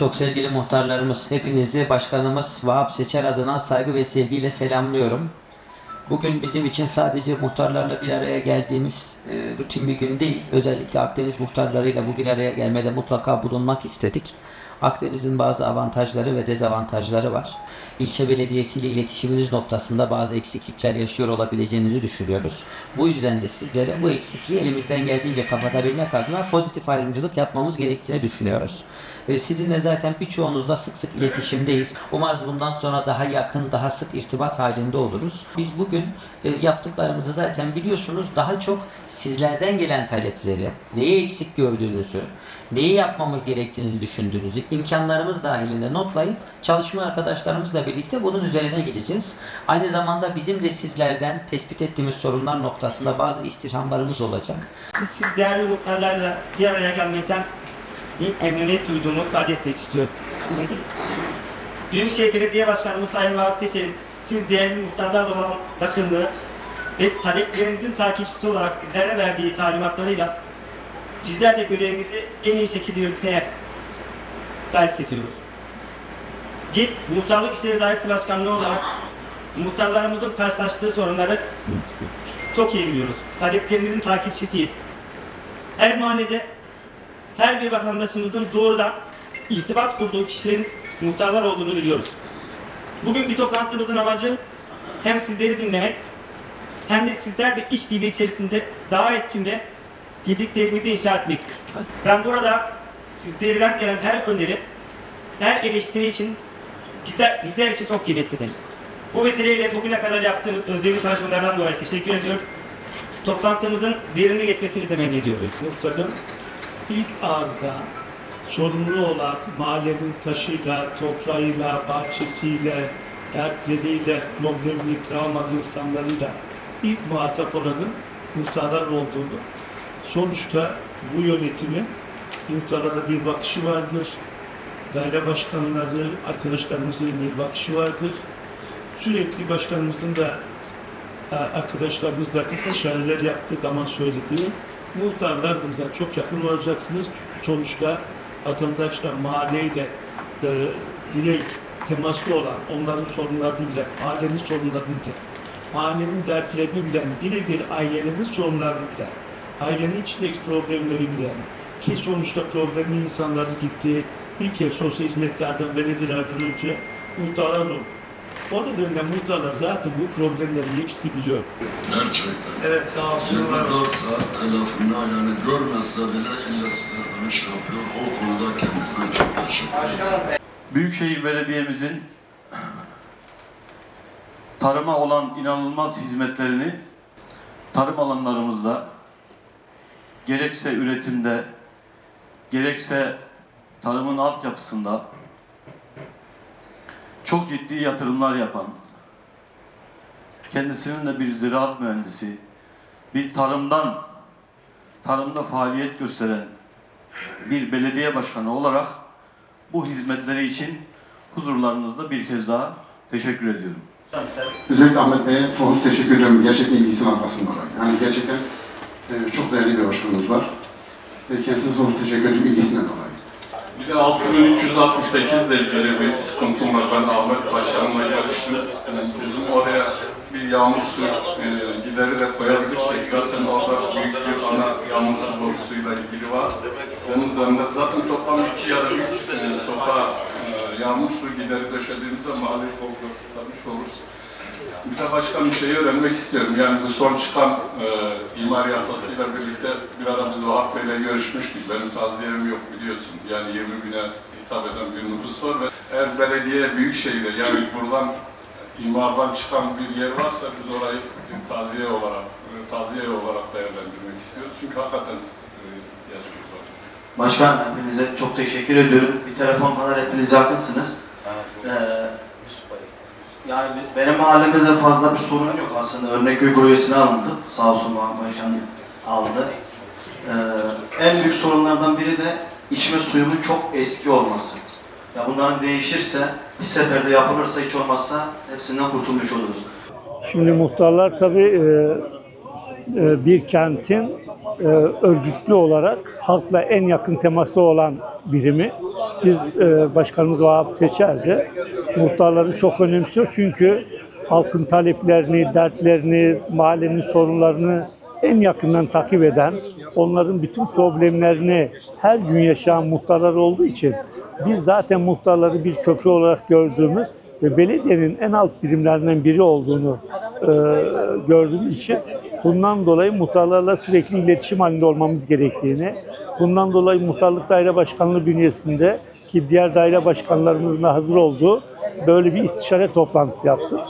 Çok sevgili muhtarlarımız, hepinizi başkanımız Vahap Seçer adına saygı ve sevgiyle selamlıyorum. Bugün bizim için sadece muhtarlarla bir araya geldiğimiz e, rutin bir gün değil. Özellikle Akdeniz muhtarlarıyla bu bir araya gelmede mutlaka bulunmak istedik. Akdeniz'in bazı avantajları ve dezavantajları var. İlçe belediyesiyle iletişiminiz noktasında bazı eksiklikler yaşıyor olabileceğinizi düşünüyoruz. Bu yüzden de sizlere bu eksikliği elimizden geldiğince kapatabilmek adına pozitif ayrımcılık yapmamız gerektiğini düşünüyoruz. Ve sizinle zaten birçoğunuzla sık sık iletişimdeyiz. Umarız bundan sonra daha yakın, daha sık irtibat halinde oluruz. Biz bugün e, yaptıklarımızı zaten biliyorsunuz daha çok sizlerden gelen talepleri, neyi eksik gördüğünüzü, neyi yapmamız gerektiğinizi düşündüğünüzü imkanlarımız dahilinde notlayıp çalışma arkadaşlarımızla birlikte bunun üzerine gideceğiz. Aynı zamanda bizim de sizlerden tespit ettiğimiz sorunlar noktasında bazı istirhamlarımız olacak. Siz değerli muhtarlarla bir araya gelmekten bir memnuniyet duyduğumu ifade etmek istiyorum. Büyükşehir Belediye Başkanımız Sayın Vahap Seçer'in siz değerli muhtarlarla olan yakınlığı ve taleplerinizin takipçisi olarak bizlere verdiği talimatlarıyla bizler de görevimizi en iyi şekilde yürütmeye gayret ediyoruz. Biz Muhtarlık İşleri Dairesi Başkanlığı olarak muhtarlarımızın karşılaştığı sorunları çok iyi biliyoruz. Taleplerimizin takipçisiyiz. Her mahallede her bir vatandaşımızın doğrudan irtibat kurduğu kişilerin muhtarlar olduğunu biliyoruz. Bugünkü toplantımızın amacı hem sizleri dinlemek hem de sizlerle işbirliği içerisinde daha etkin ve birlikteliğimizi inşa etmektir. Ben burada sizlerden gelen her öneri, her eleştiri için bizler, bizler için çok kıymetlidir. Bu vesileyle bugüne kadar yaptığımız özverili çalışmalardan dolayı teşekkür ediyorum. Toplantımızın verimli geçmesini temenni ediyoruz. Muhtarın ilk ağızda sorumlu olan mahallenin taşıyla, toprağıyla, bahçesiyle, dertleriyle, problemli, travmalı insanlarıyla ilk muhatap olanın muhtarlar olduğunu, sonuçta bu yönetimi muhtarlara bir bakışı vardır, daire başkanları, arkadaşlarımızın bir bakışı vardır. Sürekli başkanımızın da e, arkadaşlarımızla istişareler yaptığı zaman söylediği muhtarlarımıza çok yakın olacaksınız. Sonuçta vatandaşla, mahalleyle e, direkt temaslı olan, onların sorunlarını bilen, mahallenin sorunlarını bilen, mahallenin dertlerini bilen, birebir ailenin sorunlarını bilen, ailenin içindeki problemleri bilen, ki sonuçta problemli insanların gittiği bir kez sosyal hizmetlerden, belediyelerden önce muhtarlar olur. O nedenle muhtarlar zaten bu problemleri hepsini biliyor. Gerçekten. Evet sağ olsun. 24 saat telefonla yani görmese bile illa size dönüş yapıyor. O konuda kendisine çok teşekkür ederim. Büyükşehir Belediye'mizin tarıma olan inanılmaz hizmetlerini tarım alanlarımızda gerekse üretimde gerekse tarımın altyapısında çok ciddi yatırımlar yapan kendisinin de bir ziraat mühendisi bir tarımdan tarımda faaliyet gösteren bir belediye başkanı olarak bu hizmetleri için huzurlarınızda bir kez daha teşekkür ediyorum. Özellikle Ahmet Bey'e sonsuz teşekkür ediyorum gerçekten ilgisinin arkasında olarak. Yani gerçekten e, çok değerli bir başkanımız var. Kendisine sonsuz teşekkür ediyorum ilgisinden dolayı. Bir de 6368 ile ilgili bir sıkıntım var. Ben Ahmet Başkan'la görüştüm. Yani bizim oraya bir yağmur su e, gideri de koyabilirsek zaten orada büyük bir ana yağmur su borusuyla ilgili var. Onun üzerinde zaten toplam iki ya da üç e, sokağa e, yağmur su gideri döşediğimizde mahalle kurtarmış oluruz. Bir de başka bir şeyi öğrenmek istiyorum. Yani bu son çıkan e, imar yasasıyla birlikte bir ara biz Vahap Bey'le görüşmüştük. Benim taziyem yok biliyorsun. Yani 20 bine hitap eden bir nüfus var ve eğer belediye büyük şehirde yani buradan imardan çıkan bir yer varsa biz orayı e, taziye olarak e, taziye olarak değerlendirmek istiyoruz. Çünkü hakikaten e, ihtiyacımız var. Başkan hepinize çok teşekkür ediyorum. Bir telefon kadar hepiniz yakınsınız. Yani be- benim mahallemde de fazla bir sorun yok aslında. Örnekköy projesine alındı. Sağ olsun Muhammed Başkan aldı. Ee, en büyük sorunlardan biri de içme suyunun çok eski olması. Ya bunların değişirse, bir seferde yapılırsa hiç olmazsa hepsinden kurtulmuş oluruz. Şimdi muhtarlar tabii e, e, bir kentin e, örgütlü olarak halkla en yakın temaslı olan birimi. Biz e, Başkanımız Vahap Seçer'de muhtarları çok önemsiyor çünkü halkın taleplerini, dertlerini, mahallenin sorunlarını en yakından takip eden, onların bütün problemlerini her gün yaşayan muhtarlar olduğu için biz zaten muhtarları bir köprü olarak gördüğümüz ve belediyenin en alt birimlerinden biri olduğunu e, gördüğümüz için bundan dolayı muhtarlarla sürekli iletişim halinde olmamız gerektiğini, bundan dolayı muhtarlık daire başkanlığı bünyesinde ki diğer daire başkanlarımızın da hazır olduğu böyle bir istişare toplantısı yaptık.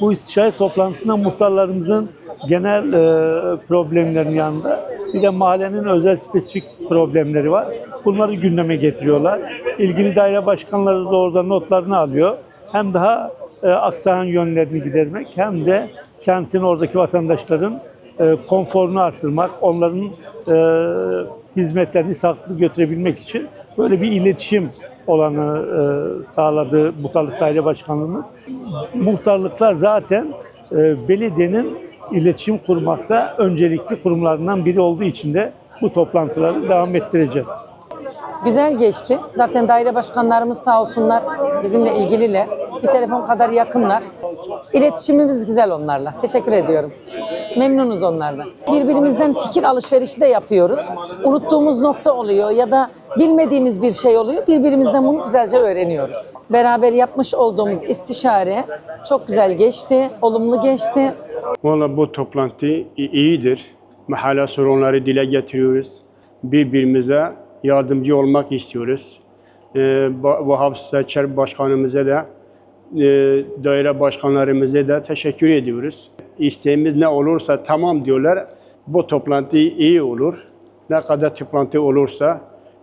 Bu istişare toplantısında muhtarlarımızın genel e, problemlerin yanında bir de mahallenin özel spesifik problemleri var. Bunları gündeme getiriyorlar. İlgili daire başkanları da orada notlarını alıyor. Hem daha e, aksayan yönlerini gidermek hem de kentin oradaki vatandaşların e, konforunu arttırmak, onların e, hizmetlerini sağlıklı götürebilmek için böyle bir iletişim olanı e, sağladı Muhtarlık Daire Başkanlığımız. Muhtarlıklar zaten e, belediyenin iletişim kurmakta öncelikli kurumlarından biri olduğu için de bu toplantıları devam ettireceğiz. Güzel geçti. Zaten daire başkanlarımız sağ olsunlar bizimle ilgililer. Bir telefon kadar yakınlar. İletişimimiz güzel onlarla. Teşekkür ediyorum. Memnunuz onlardan. Birbirimizden fikir alışverişi de yapıyoruz. Unuttuğumuz nokta oluyor ya da bilmediğimiz bir şey oluyor. Birbirimizden bunu güzelce öğreniyoruz. Beraber yapmış olduğumuz istişare çok güzel geçti, olumlu geçti. Valla bu toplantı iyidir. Mahalle sorunları dile getiriyoruz. Birbirimize yardımcı olmak istiyoruz. Ee, Vahap Seçer Başkanımıza da e, daire başkanlarımıza da teşekkür ediyoruz. İsteğimiz ne olursa tamam diyorlar. Bu toplantı iyi olur. Ne kadar toplantı olursa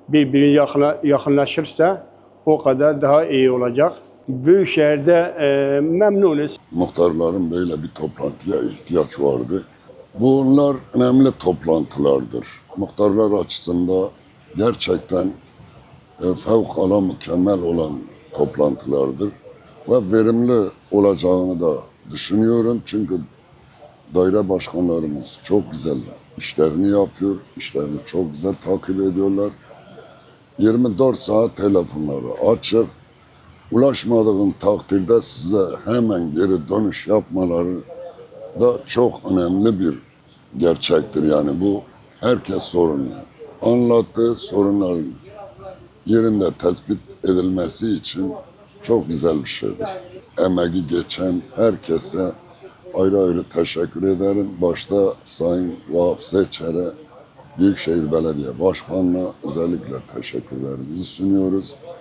birbirine yakına, yakınlaşırsa o kadar daha iyi olacak. Büyükşehir'de e, memnunuz. Muhtarların böyle bir toplantıya ihtiyaç vardı. Bunlar önemli toplantılardır. Muhtarlar açısından gerçekten e, fevkalade mükemmel olan toplantılardır. Ve verimli olacağını da düşünüyorum. Çünkü daire başkanlarımız çok güzel işlerini yapıyor. İşlerini çok güzel takip ediyorlar. 24 saat telefonları açık. Ulaşmadığın takdirde size hemen geri dönüş yapmaları da çok önemli bir gerçektir. Yani bu herkes sorunu anlattı. Sorunların yerinde tespit edilmesi için çok güzel bir şeydir. Emeği geçen herkese ayrı ayrı teşekkür ederim. Başta Sayın Vahap Seçer'e Büyükşehir Belediye Başkanı'na özellikle teşekkürlerimizi sunuyoruz.